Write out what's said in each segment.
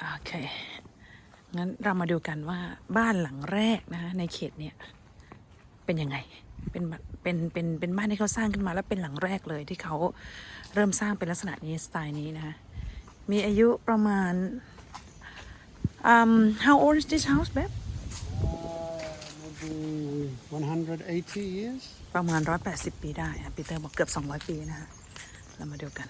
โอเค งั้นเรามาดูกันว่าบ้านหลังแรกนะคะในเขตเนี่ยเป็นยังไง เป็นแบบเป็นเป็นเป็นบ้านที่เขาสร้างขึ้นมาแล้วเป็นหลังแรกเลยที่เขาเริ่มสร้างเป็นลักษณะนี้สไตล์นี้นะคะมีอายุประมาณ um how old is this house แบบ Uh, maybe 180 years. ประมาณ 180 ปีได้อะปีเตอร์บอกเกือบ 200 ปีนะคะเรามาดูกัน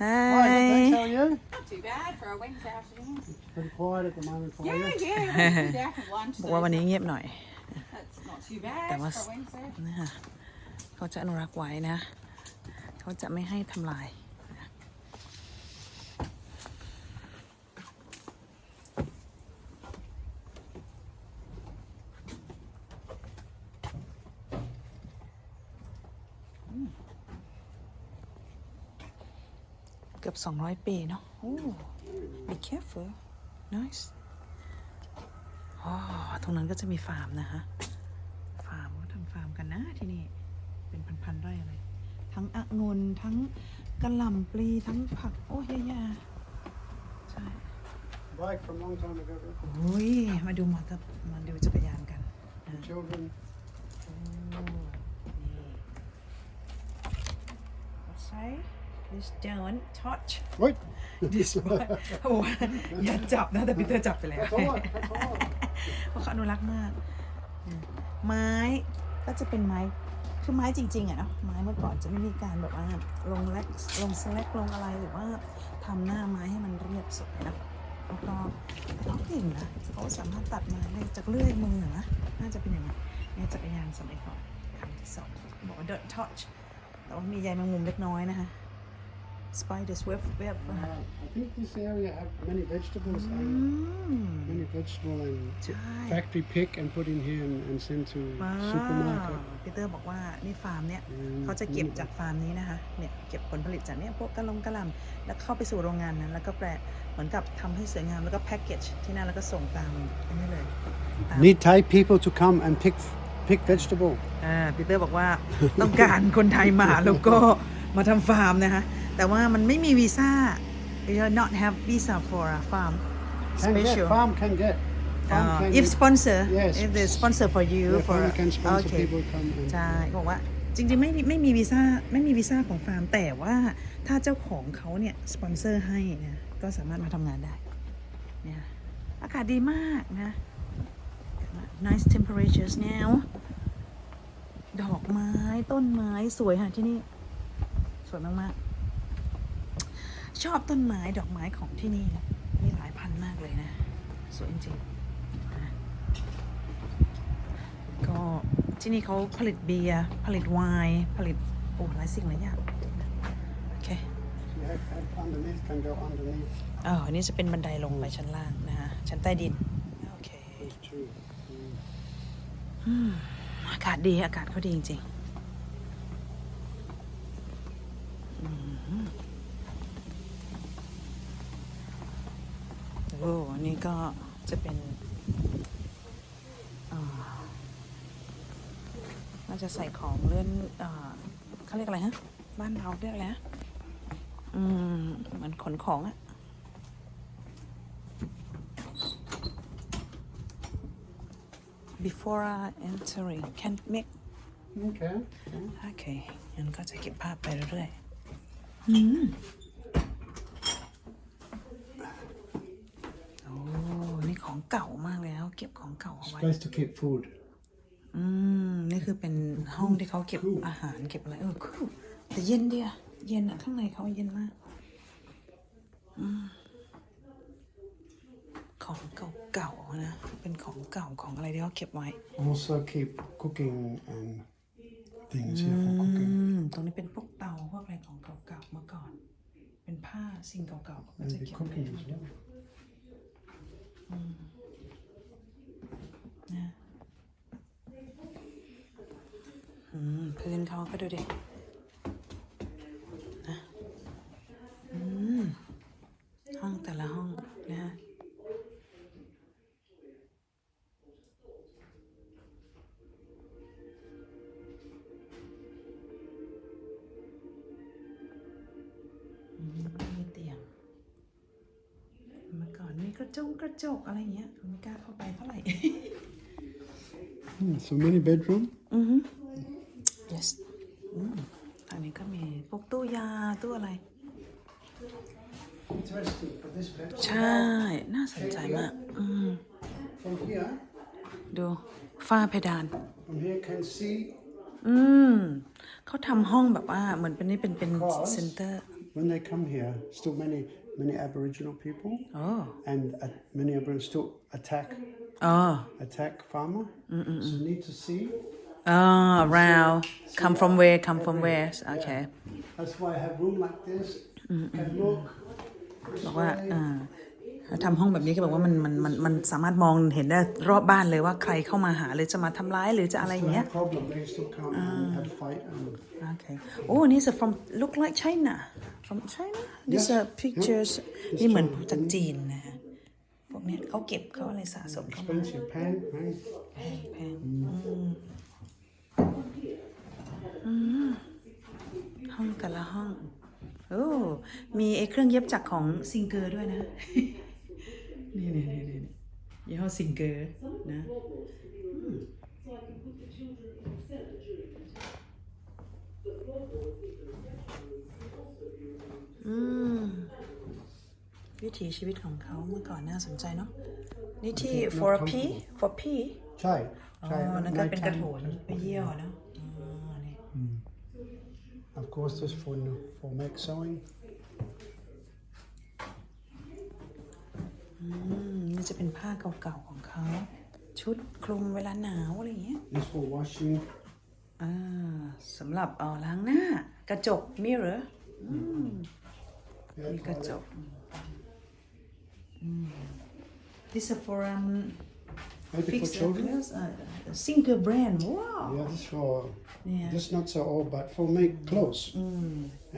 you guys this afternoon. Why did they Hi tell you? Not too bad for a Wednesday afternoon. Pretty quiet at the moment for Yeah, you. yeah. We'll be there for lunch. บอก so ว่าวันนี้เงียบหน่อย That's not too bad That for was- a Wednesday. นะคะเขาจะอนุรักษ์ไว้นะ เขาจะไม่ให้ทำลาย เกือบ 200 ปีเนาะโอ้ be careful nice อ๋อตรงนั้นก็จะมีฟาร์มนะคะ ฟาร์มเขาทำฟาร์มกันนะที่นี่ เป็นพันๆไร่อะไร ทั้งองุ่นทั้งกระหล่ำปลี ทั้งผัก โอ้ยเยอะแยะใช่ Bike from a long time ago. Rick. โอ้ย มาดูมอเตอร์มาดูจักรยานกันนะ Children. โอ้นี่ What's say please don't touch Wait. this one โอ้ยอย่าจับนะ แต่พีเตอร์จับไปแล้ว That's all right. That's all right. เพราะเขาอนุรักษ์มากอืมไม้ก็จะเป็นไม้คือไม้จริงๆอะเนาะไม้เมื่อก่อนจะไม่มีการแบบว่าลงแลกลงสแลกลงอะไรหรือว่าทำหน้าไม้ให้มันเรียบสวยนะแล้วก็เขาเก่งนะเขาสามารถตัดไม้ได้จากเลื่อยมือนะน่าจะเป็นอย่างนั้นเนี่ยจักรยานสมัยก่อนคำที่สองบอกว่า don't touch แต่ว่ามีใยแมงมุมเล็กน้อยนะคะ spider's web web นะ Uh, คะ I think this area have many vegetables. อื and ม Many vegetable and ใช่ factory pick and put in here and, and send to ว้าว supermarket. ปีเตอร์บอกว่านี่ฟาร์มเนี่ยอืมเขาจะเก็บจากฟาร์มนี้นะคะ เนี่ยเก็บผลผลิตจากเนี่ยพวกกะลงกะหล่ำแล้วเข้าไปสู่โรงงานนั้น แล้วก็แปรเหมือนกับทำให้สวยงามแล้วก็แพ็กเกจที่นั่นแล้วก็ส่งตามอันนี้เลยตาม Need Thai people to come and pick pick vegetable. อ่าปีเตอร์บอกว่า ต้องการคนไทยมาแล้วก็ มาทำฟาร์มนะคะ แต่ว่ามันไม่มีวีซ่า we do not have visa for a farm Can get special farm can get. Farm Uh, can if sponsor Yes. if they sponsor for you Yeah, for farm can sponsor okay people come and ใช่บอกว่าจริงๆไม่มีไม่มีวีซ่าไม่มีวีซ่าของฟาร์ม แต่ว่าถ้าเจ้าของเขาเนี่ยสปอนเซอร์ให้นะก็สามารถมาทำงานได้เนี่ยอากาศดีมากนะ nice temperatures now ดอกไม้ต้นไม้สวยค่ะที่นี่ส วยมากๆ ชอบต้นไม้ดอกไม้ของที่นี่นะมีหลายพันมากเลยนะ สวยจริงๆก็ที่นี่เขาผลิตเบียร์ผลิตไวน์ผลิต โอ้หลายสิ่งหลายอย่างโอเค Yeah, and underneath can go underneath. อ๋ออันนี้จะเป็นบันไดลงไปชั้นล่างนะฮะ ชั้นใต้ดิน โอเค Those two. Mm. อืมอากาศดี อากาศเขาดีจริงๆ โอ้อันนี้ก็จะเป็นอ่าน่าจะใส่ของเลื่อนอ่าเขาเรียกอะไรฮะ บ้านเราเรียกอะไรฮะอืมเหมือนขนของอะ before entering can make Okay. โอเคงั้นก็จะเก็บภาพไปเรื่อยๆอืมโอ้ นี่ ของเก่ามากเลยนะเขาเก็บของเก่าเอาไว้ Place to keep food. อืม นี่คือเป็นห้องที่เขาเก็บอาหารเก็บอะไร เออคือแต่เย็นดีอะเย็นอะข้างในเขาเย็นมากอืมของเก่าๆนะ เป็นของเก่าของอะไรที่เขาเก็บไว้ Also keep cooking and things here for อื cooking. ม ตรงนี้เป็นพวกเตาพวกอะไรของเก่าๆเมื่อก่อน เป็นผ้าสิ่งเก่าๆก็จะ Maybe เก็บไว้ cooking as well. นะอืม พื้นเขาก็ดูดินะห้องแต่ละห้องนะฮะมมีเตียงกระจกกระจกอะไรเงี้ยไม่กล้าเข้าไปเท่าไหร่ so many bedroom. อือฮึ yes อืมอันนี้ก็มีพวกตู้ยาตู้อะไร Interesting for this bedroom. ใช่ น่าสนใจมาก อืม From here, ดูฝ้าเพดาน from here can see อืม เขาทำห้องแบบว่า เหมือนเป็นนี่เป็นเป็น Because- เซ็นเตอร์ when they come here. Still many many Aboriginal people โอ้ and uh, many Aboriginals still attack อ๋อ attack farmer. So you need to see. อ๋อ around come from where come from where okay That's why I have room like this. Can look. this บอกว่า way. อ่าเขาทำห้องแบบนี้ก็บอกว่ามันมันมันมันสามารถมองเห็นได้รอบบ้านเลยว่าใครเข้ามาหาหรือจะมาทำร้ายหรือจะอะไรอย่าง No เงี้ย problem. They still come and have fight and โอเคโอ้นี่ is from look like China from China these Yes. are pictures It's นี่เหมือน China. จากจีนนะฮะพวกเนี้ยเขาเก็บเขาอะไรสะสมเข้ามา expensive pan, man. แพงแพงอืมอืม ห้องแต่ละห้อง โอ้ มีไอ้เครื่องเย็บจักรของซิงเกอร์ด้วยนะ นี่นี่นี่นี่ยี่ห้อซิงเกอร์นะอืมอืมวิถีชีวิตของเขาเมื่อก่อนน่าสนใจเนาะนี่ที่ for a pee for pee Chai. อ๋อ Chai. นั่นก็ night เป็นกระ time. โถนไปเยี่ยวเนาะอ๋อนี่ Of course, this for for make sewing. อืมนี่จะเป็นผ้าเก่าๆของเขา ชุดคลุมเวลาหนาวอะไรอย่างเงี้ย This for washing. อ่าสำหรับเอ๋อล้างหน้า กระจก mirror อืม Yeah, มีกระจกอืม This is for um Maybe for fix the children. clothes uh, Singer brand wow Yeah, this for. Yeah. This not so old, but for make clothes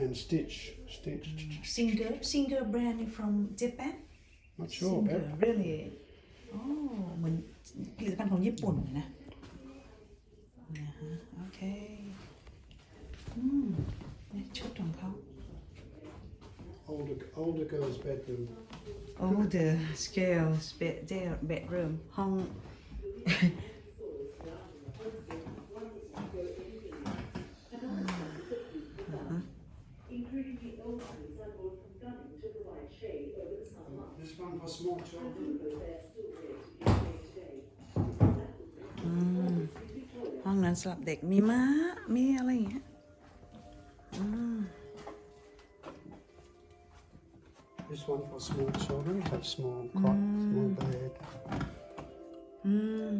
and stitch, stitch. Singer Singer brand from Japan Not sure, Singer babe. really โอ้เหมือนผลิตภัณฑ์ของญี่ปุ่นนะนะฮะโอเค อืมนี่ชุดของเขา Older, older girl's bedroom. Oh the scales bed their bedroom ห้อง This one for small children. ห้องนั้นสำหรับเด็กมีม้ามีอะไรอย่างเงี้ย This one for small children. Have small cot, small bed. อืม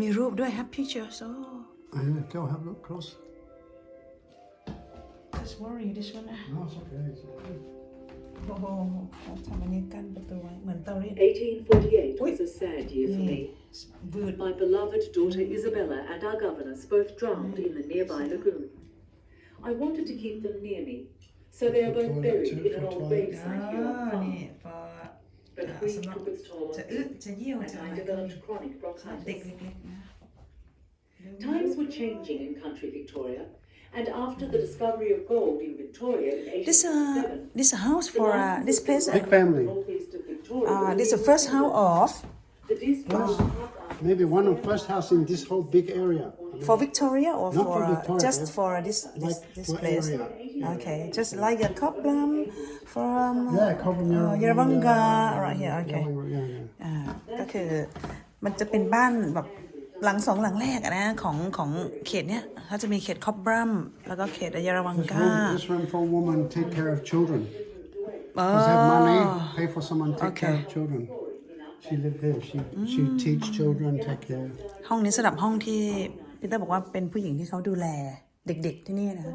มีรูปด้วย have pictures oh Oh, yeah, go have a look close. just worry this one นะ No, it's okay. It's okay. โอ้โหเขาทำอันนี้กั้นประตูไว้ เหมือนเตารีด 1848 was a sad year for นี่ me. วืด My beloved daughter Isabella and our governess both drowned in the nearby lagoon. I wanted to keep them near me, so they are both For buried toilet, in an for old toilet. gravesite อ่า here on farm. นี่ for But อ่า grief สำหรับ took its toll จะ on อึ me, จะเยี่ยว and จะอะ I ไรก็ developed chronic สำหรับเด็ก bronchitis. เล็กๆนะ Times were changing in country Victoria, and after the discovery of gold in Victoria in this uh 1867, this house for uh this place Big family. northeast of Victoria, uh this is the first house of the district Maybe one of first house in this whole big area. for Victoria or Not for for uh, Victoria, just yeah. for this this Like this for place area. Okay just like a Coblam from Yeah, Cobham, uh, Yarrawonga, Yarrawonga right here okay Yarrawonga, yeah, yeah. อ่าก็คือมันจะเป็นบ้านแบบหลังสองหลังแรกอะนะของของเขตเนี้ยเขาจะมีเขตคอบบรัมแล้วก็เขตอายาราวัง This กา room, this room for woman take care of children. อ๋อ Does have money, pay for someone take care Okay. of children. She live here. She she teach children, take care. ห้องนี้สำหรับห้องที่พีเตอร์บอกว่าเป็นผู้หญิงที่เขาดูแล เด็กๆที่นี่นะ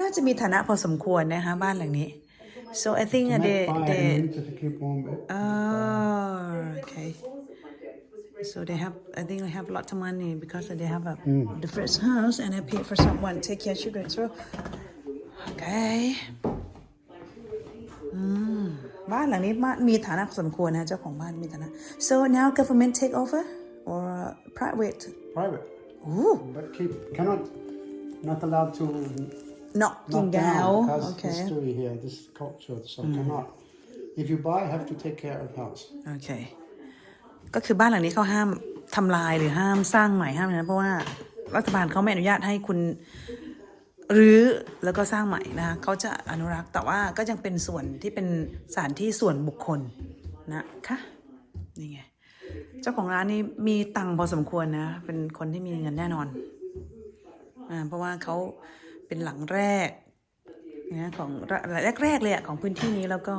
น่าจะมีฐานะพอสมควรนะคะบ้านหลังนี้ so I think Make they fire in they winter to keep warm. eh? oh okay so they have I think they have lots of money because they have a the first house and I pay for someone take care of children so okay อืมบ้านหลังนี้มามีฐานะพอสมควรนะเจ้าของบ้านมีฐานะ so now government take over or private Private, Ooh, but keep cannot not allowed to knocking knock down down because okay history here, this culture, so cannot. If you buy, have to take care of house. โอเค ก็คือบ้านหลังนี้เขาห้ามทำลายหรือห้ามสร้างใหม่ห้ามนะเพราะว่ารัฐบาลเขาไม่อนุญาตให้คุณรื้อแล้วก็สร้างใหม่นะคะเขาจะอนุรักษ์แต่ว่าก็ยังเป็นส่วนที่เป็นสถานที่ส่วนบุคคลนะคะนี่ไงเจ้าของร้านนี้มีตังค์พอสมควรนะ เป็นคนที่มีเงินแน่นอนอ่า เพราะว่าเขาเป็นหลังแรกนะของแรกๆเลยอะของพื้นที่นี้แล้วก็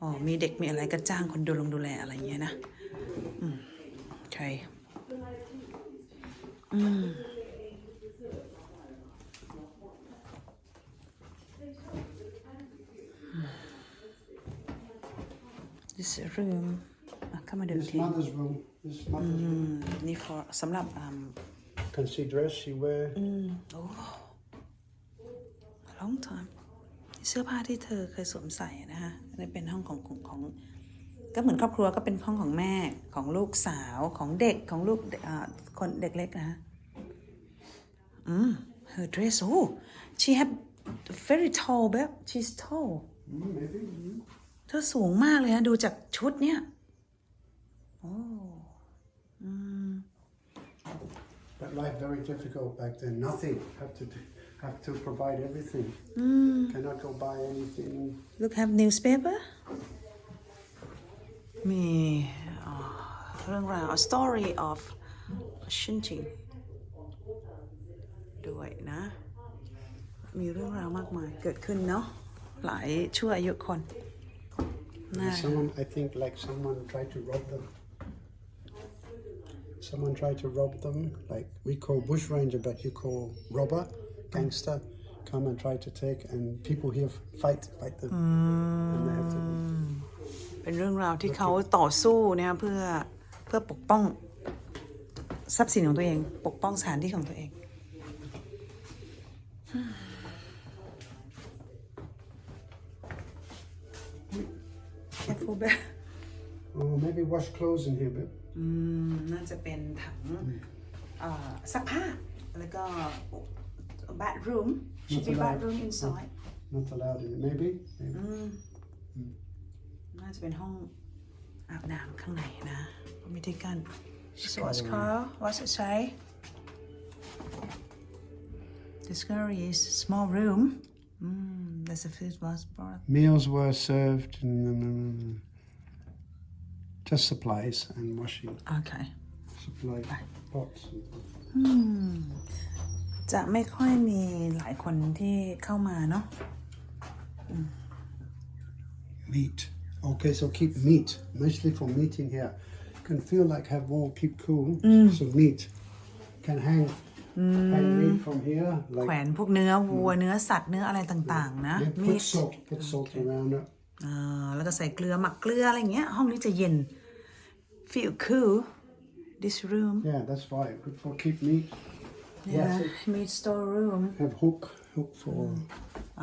อ๋อมีเด็กมีอะไรก็จ้างคนดูลงดูแลอะไรอย่างเงี้ยนะอืมโอเคอืม this room อะเข้ามาดู This ที mother's room. This mother's room. นี่ for สำหรับ อ่า Can see dress she wear. โอ้ long time เสื้อผ้าที่เธอเคยสวมใส่นะฮะอันนี้เป็นห้องของของของ ก็เหมือนครอบครัวก็เป็นห้องของแม่ของลูกสาวของเด็กของลูกอ่าคนเด็กเล็กนะฮะอืม her dress oh she had very tall แบบ she's tall Mm, maybe. mm. เธอสูงมากเลยนะดูจากชุดเนี่ยโอ้อืม But life very difficult back then. Nothing. Have to do- have to provide everything. Cannot go buy anything. Look have newspaper มีอ่าเรื่องราว a story of ชินจิงด้วยนะ มีเรื่องราวมากมายเกิดขึ้นเนาะหลายชั่วอายุคนน่า Someone, I think, like someone tried to rob them. someone tried to rob them, like we call bushranger, but you call robber, gangster, come and try to take, and people here fight, fight them, mm. careful. Oh, maybe wash clothes in here, babe. อืมน่าจะเป็นถังเอ่อซักผ้าแล้วก็ bathroom should be bathroom inside Not allowed in it. Maybe. Maybe. น่าจะเป็นห้องอาบน้ำข้างในนะ มีที่กั้น So what's called what's it say Discovery is small room mm, there's a food was brought Meals were served. In, just supplies and washing. okay Supply pots. And, จะไม่ค่อยมีหลายคนที่เข้ามาเนาะ Meat. Okay, so keep meat. Mostly for meeting here. Can feel like have warm, keep cool. So meat. Can hang hang meat from here. แขว Like นพวกเนื้อวัวเนื้อสัตว์เนื้ออะไรต่างๆ นะ yeah, มี put salt, put salt around it. อ่าแล้วก็ใส่เกลือหมักเกลืออะไรอย่างเงี้ย ห้องนี้จะเย็น feel cool this room Yeah, that's right. Good for keep meat. yeah meat store room Have hook, hook for.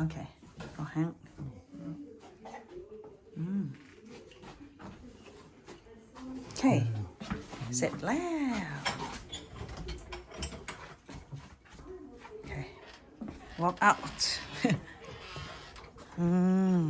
okay เอาแห้งอืมโอเคเสร็จแล้วโอเค walk out อืม